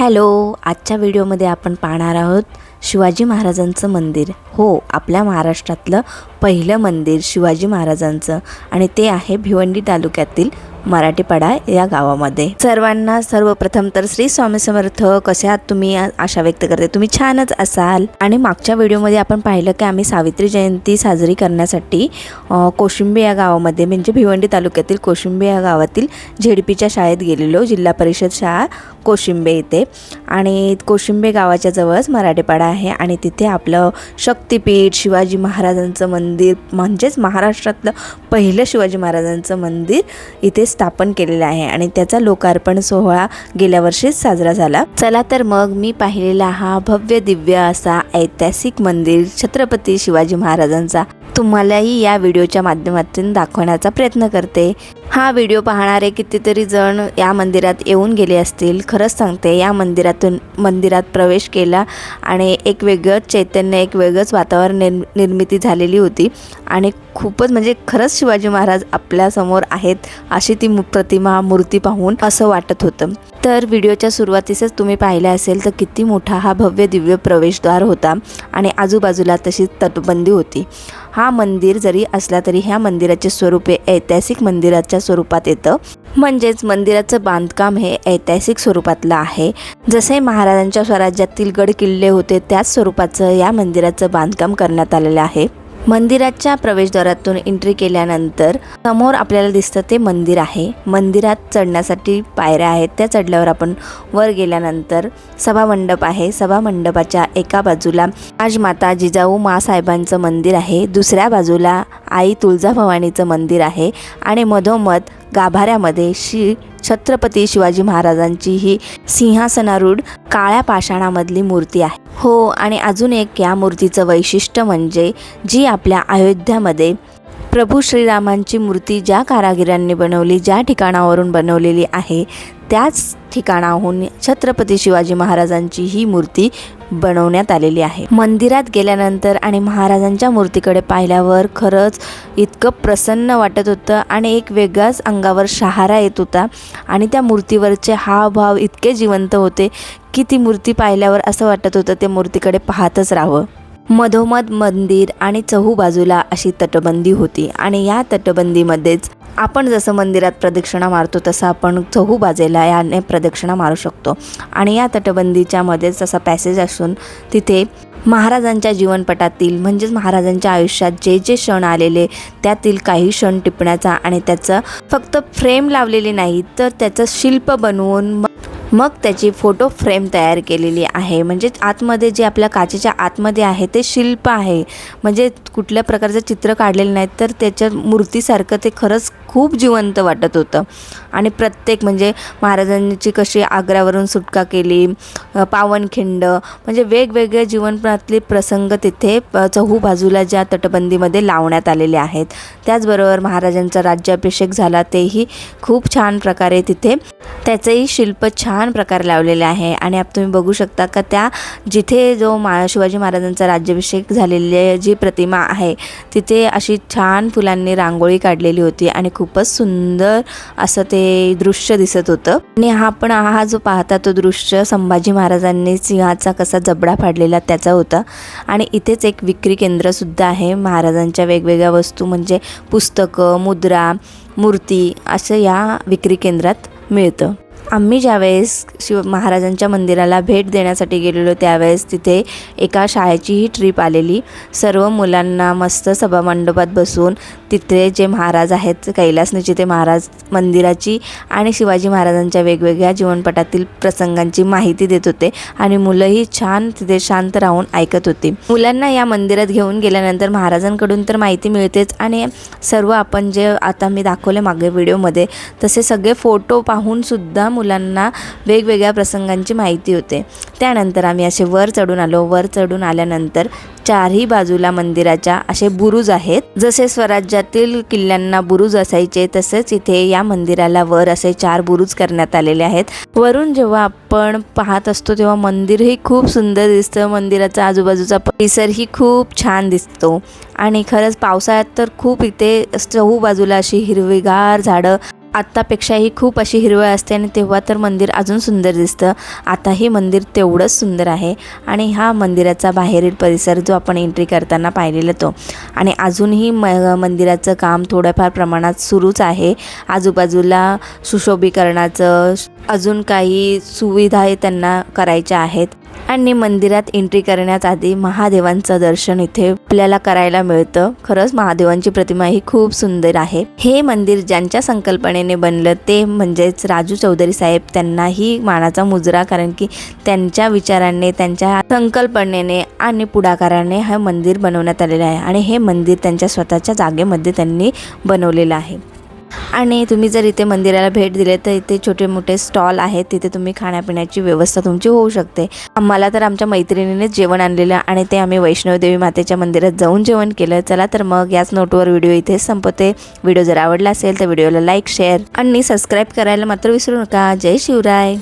Hello आजच्या व्हिडिओमध्ये आपण पाहणार आहोत शिवाजी महाराजांचं मंदिर. हो आपल्या महाराष्ट्रातलं पहिलं मंदिर शिवाजी महाराजांचं आणि ते आहे भिवंडी तालुक्यातील मराठीपाडा या गावामध्ये. सर्वांना सर्वप्रथम तर श्री स्वामी समर्थ कसे आहात तुम्ही? आशा व्यक्त करते. तुम्ही छानच असाल. आणि मागच्या व्हिडिओमध्ये आपण पाहिलं की आम्ही सावित्री जयंती साजरी करण्यासाठी कोशिंबी कोशिंबे या गावामध्ये म्हणजे भिवंडी तालुक्यातील कोशिंबी या गावातील झेडपीच्या शाळेत गेलेलो जिल्हा परिषद शाळा कोशिंबे इथे. आणि कोशिंबे गावाच्या जवळच मराठीपाडा आहे आणि तिथे आपलं शक्तिपीठ शिवाजी महाराजांचं मंदिर म्हणजेच महाराष्ट्रातलं पहिलं शिवाजी महाराजांचं मंदिर इथे स्थापन केलेला आहे आणि त्याचा लोकार्पण सोहळा गेल्या वर्षीच साजरा झाला. चला तर मग मी पाहिलेला हा भव्य दिव्य असा ऐतिहासिक मंदिर छत्रपती शिवाजी महाराजांचा तुम्हालाही या व्हिडिओच्या माध्यमातून दाखवण्याचा प्रयत्न करते. हा व्हिडिओ पाहणारे कितीतरी जण या मंदिरात येऊन गेले असतील. खरंच सांगते या मंदिरातून मंदिरात प्रवेश केला आणि एक वेगळंच चैतन्य एक वेगळंच वातावरण निर् निर्मिती झालेली होती आणि खूपच म्हणजे खरंच शिवाजी महाराज आपल्यासमोर आहेत अशी ती प्रतिमा मूर्ती पाहून असं वाटत होतं. तर व्हिडिओच्या सुरुवातीसच तुम्ही पाहिलं असेल तर किती मोठा हा भव्य दिव्य प्रवेशद्वार होता आणि आजूबाजूला तशीच तटबंदी होती. हा मंदिर जरी असला तरी ह्या मंदिराचे स्वरूप हे ऐतिहासिक मंदिराच्या स्वरूपात येतं. म्हणजेच मंदिराचं बांधकाम हे ऐतिहासिक स्वरूपातलं आहे. जसे महाराजांच्या स्वराज्यातील गड किल्ले होते त्याच स्वरूपाचं या मंदिराचं बांधकाम करण्यात आलेलं आहे. मंदिराच्या प्रवेशद्वारातून एंट्री केल्यानंतर समोर आपल्याला दिसतं ते मंदिर आहे. मंदिरात चढण्यासाठी पायऱ्या आहेत. त्या चढल्यावर आपण वर गेल्यानंतर सभामंडप आहे. सभामंडपाच्या एका बाजूला राजमाता जिजाऊ मासाहेबांचं मंदिर आहे. दुसऱ्या बाजूला आई तुळजाभवानीचं मंदिर आहे. आणि मधोमध गाभाऱ्यामध्ये श्री छत्रपती शिवाजी महाराजांची ही सिंहासनारूढ काळ्या पाषाणामधली मूर्ती आहे. हो आणि अजून एक या मूर्तीचं वैशिष्ट्य म्हणजे जी आपल्या अयोध्यामध्ये प्रभू श्रीरामांची मूर्ती ज्या कारागिरांनी बनवली ज्या ठिकाणावरून बनवलेली आहे त्याच ठिकाणाहून छत्रपती शिवाजी महाराजांची ही मूर्ती बनवण्यात आलेली आहे. मंदिरात गेल्यानंतर आणि महाराजांच्या मूर्तीकडे पाहिल्यावर खरंच इतकं प्रसन्न वाटत होतं आणि एक वेगळाच अंगावर शहारा येत होता आणि त्या मूर्तीवरचे हावभाव इतके जिवंत होते की ती मूर्ती पाहिल्यावर असं वाटत होतं ते मूर्तीकडे पाहतच राहावं. मधोमध मंदिर आणि चहू बाजूला अशी तटबंदी होती आणि या तटबंदीमध्येच आपण जसं मंदिरात प्रदक्षिणा मारतो तसं आपण चहू बाजेला याने प्रदक्षिणा मारू शकतो. आणि या तटबंदीच्या मध्येच असा पॅसेज असून तिथे महाराजांच्या जीवनपटातील म्हणजेच महाराजांच्या आयुष्यात जे जे क्षण आलेले त्यातील काही क्षण टिपण्याचा आणि त्याचं फक्त फ्रेम लावलेली नाही तर त्याचं शिल्प बनवून मग त्याची फोटो फ्रेम तयार केलेली आहे. म्हणजे आतमध्ये जे आपल्या काचेच्या आतमध्ये आहे ते शिल्प आहे. म्हणजे कुठल्या प्रकारचं चित्र काढलेलं नाही तर त्याच्या मूर्तीसारखं ते खरंच खूप जिवंत वाटत होतं. आणि प्रत्येक म्हणजे महाराजांची कशी आग्र्यावरून सुटका केली पावनखिंड म्हणजे वेगवेगळे जीवनपणातले प्रसंग तिथे चहू बाजूला ज्या तटबंदीमध्ये लावण्यात आलेले आहेत. त्याचबरोबर महाराजांचा राज्याभिषेक झाला तेही खूप छान प्रकारे तिथे त्याचंही शिल्प छान प्रकारे लावलेले आहे. आणि आप तुम्ही बघू शकता का त्या जिथे जो मा शिवाजी महाराजांचा राज्याभिषेक झालेली जी प्रतिमा आहे तिथे अशी छान फुलांनी रांगोळी काढलेली होती. आणि खूपच सुंदर असं ते दृश्य दिसत होतं. आणि हा पण हा जो पाहता तो दृश्य संभाजी महाराजांनी सिंहाचा कसा जबडा फाडलेला त्याचा होता. आणि इथेच एक विक्री केंद्रसुद्धा आहे. महाराजांच्या वेगवेगळ्या वस्तू म्हणजे पुस्तकं मुद्रा मूर्ती असं या विक्री केंद्रात मिळतं. आम्ही ज्यावेळेस शिव महाराजांच्या मंदिराला भेट देण्यासाठी गेलेलो त्यावेळेस तिथे एका शाळेचीही ट्रीप आलेली. सर्व मुलांना मस्त सभामंडपात बसून तिथे जे महाराज आहेत कैलासनीचे ते महाराज मंदिराची आणि शिवाजी महाराजांच्या वेगवेगळ्या जीवनपटातील प्रसंगांची माहिती देत होते आणि मुलंही छान तिथे शांत राहून ऐकत होती. मुलांना या मंदिरात घेऊन गेल्यानंतर महाराजांकडून तर माहिती मिळतेच आणि सर्व आपण जे आता मी दाखवले मागे व्हिडिओमध्ये तसे सगळे फोटो पाहूनसुद्धा मुलांना वेगवेगळ्या प्रसंगांची माहिती होते. त्यानंतर आम्ही असे वर चढून आलो. वर चढून आल्यानंतर चारही बाजूला मंदिराच्या असे बुरुज आहेत. जसे स्वराज्यातील किल्ल्यांना बुरुज असायचे तसेच इथे या मंदिराला वर असे चार बुरुज करण्यात आलेले आहेत. वरून जेव्हा आपण पाहत असतो तेव्हा मंदिरही खूप सुंदर दिसतं. मंदिराचा आजूबाजूचा परिसरही खूप छान दिसतो. आणि खरंच पावसाळ्यात तर खूप इथे चहू बाजूला अशी हिरवीगार झाडं आत्तापेक्षाही खूप अशी हिरवळ असते आणि तेव्हा तर मंदिर अजून सुंदर दिसतं. आताही मंदिर तेवढंच सुंदर आहे आणि हा मंदिराचा बाहेरील परिसर जो आपण एंट्री करताना पाहिलेला तो. आणि अजूनही म मंदिराचं काम थोड्याफार प्रमाणात सुरूच आहे. आजूबाजूला सुशोभीकरणाचं अजून काही सुविधाही त्यांना करायच्या आहेत. आणि मंदिरात एंट्री करण्यात आधी महादेवांचं दर्शन इथे आपल्याला करायला मिळतं. खरंच महादेवांची प्रतिमा ही खूप सुंदर आहे. हे मंदिर ज्यांच्या संकल्पनेने बनलं ते म्हणजेच राजू चौधरी साहेब त्यांनाही मानाचा मुजरा कारण की त्यांच्या विचारांनी त्यांच्या संकल्पनेने आणि पुढाकाराने हे मंदिर बनवण्यात आलेलं आहे. आणि हे मंदिर त्यांच्या स्वतःच्या जागेमध्ये त्यांनी बनवलेलं आहे. आणि तुम्ही जर इथे मंदिराला भेट दिले तर इथे छोटे मोठे स्टॉल आहेत. तिथे तुम्ही खाण्यापिण्याची व्यवस्था तुमची होऊ शकते. आम्हाला तर आमच्या मैत्रिणीनेच जेवण आणलेलं आणि ते आम्ही वैष्णवदेवी मातेच्या मंदिरात जाऊन जेवण केलं. चला तर मग याच नोटवर व्हिडिओ इथे संपते. व्हिडिओ जर आवडला असेल तर व्हिडिओला लाईक शेअर आणि सबस्क्राईब करायला मात्र विसरू नका. जय शिवराय.